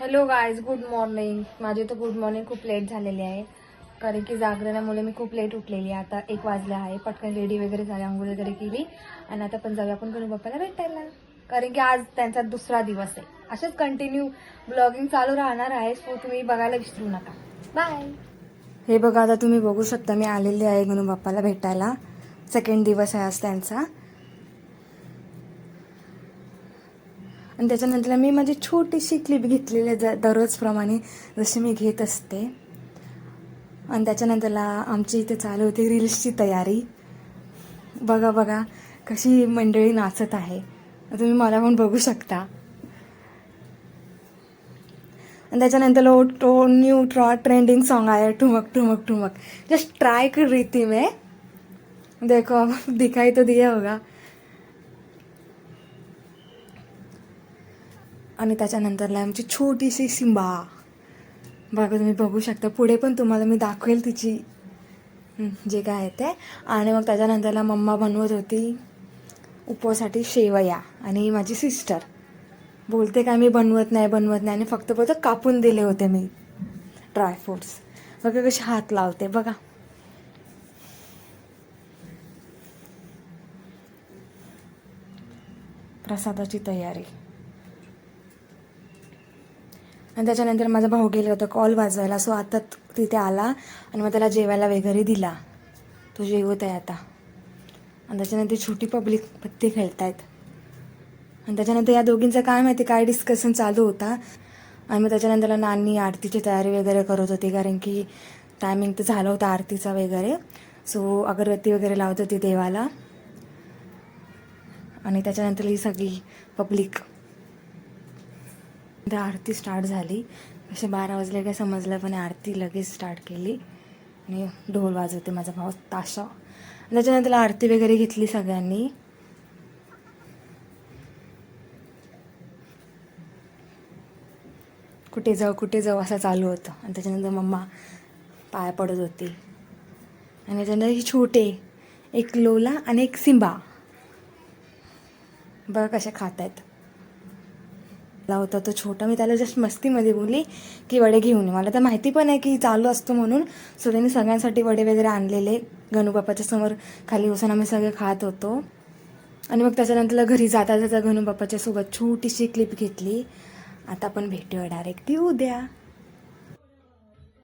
Hello guys good morning माझी तर good morning खूप लेट झालेली आहे. कारण की जागरणामुळे मी खूप लेट उठलेली आहे. आता एक वाजले आहे. पटकन रेडी वगैरे झाली आंघोळ वगैरे केली. आणि आता पण जाऊया आपण गणू बाप्पाला भेटायला. कारण की आज त्यांचा दुसरा दिवस आहे. असेच कंटिन्यू ब्लॉगिंग चालू राहणार आहे. सो तुम्ही बघायला विसरू नका. बाय हे बघा आता तुम्ही बघू शकता मी आलेली आहे गणू बाप्पाला भेटायला. सेकंड दिवस आहे आज त्यांचा. आणि त्याच्यानंतर मी माझी छोटीशी क्लिप घेतलेली आहे ज- दररोजप्रमाणे जशी मी घेत असते. आणि त्याच्यानंतरला आमची इथे चालू होती रील्सची तयारी. बघा बघा कशी मंडळी नाचत आहे. तुम्ही मला पण बघू शकता. आणि त्याच्यानंतर लो टो न्यू ट्रॉ ट्रेंडिंग सॉन्ग आहे ठुमक ठुमक ठुमक. जस्ट ट्राय कर रही थी मैं. देखो दिखाई तो दिया होगा. आणि त्याच्यानंतरला आमची छोटीशी सिंबा. बघा तुम्ही बघू शकता. पुढे पण तुम्हाला मी दाखवेल तिची जे काय आहे ते. आणि मग त्याच्यानंतरला मम्मा बनवत होती उपवासाठी शेवया आणि माझी सिस्टर. बोलते काय मी बनवत नाही बनवत नाही. आणि फक्त फक्त कापून दिले होते मी ड्रायफ्रूट्स बघा कशी हात लावते बघा. प्रसादाची तयारी. आणि त्याच्यानंतर माझा भाऊ गेला होता कॉल वाजवायला. सो आता तिथे आला आणि मग त्याला जेवायला वगैरे दिला. तो जेवत आहे आता. आणि त्याच्यानंतर छोटी पब्लिक पत्ती खेळतायत. आणि त्याच्यानंतर या दोघींचं काय माहिती काय डिस्कशन चालू होता. आणि मग त्याच्यानंतर नानी आरतीची तयारी वगैरे करत होती कारण की टायमिंग तर झालं होतं आरतीचा वगैरे. सो अगरबत्ती वगैरे लावत होती देवाला. आणि त्याच्यानंतर ही सगळी पब्लिक तर आरती स्टार्ट झाली. असे बारा वाजले काय समजलं पण आरती लगेच स्टार्ट केली. आणि ढोल वाजवते माझा भाऊ ताशा. त्याच्यानंतर आरती वगैरे घेतली सगळ्यांनी. कुठे जाऊ कुठे जाऊ असं चालू होतं. आणि त्याच्यानंतर मम्मा पाया पडत होती. आणि त्याच्यानंतर ही छोटे एक लोला आणि एक सिंबा. बघा कशा खात आहेत होता तो छोटा. मी त्याला जस्ट मस्तीमध्ये बोलली की वडे घेऊन ये. मला तर माहिती पण आहे की चालू असतो म्हणून. सो त्यांनी सगळ्यांसाठी वडे वगैरे आणलेले. गणूबापाच्या समोर खाली बसून आम्ही सगळे खात होतो. आणि मग त्याच्यानंतर घरी जाता जाता गणूबापाच्या सोबत छोटीशी क्लिप घेतली. आता आपण भेटूया डायरेक्ट ती उद्या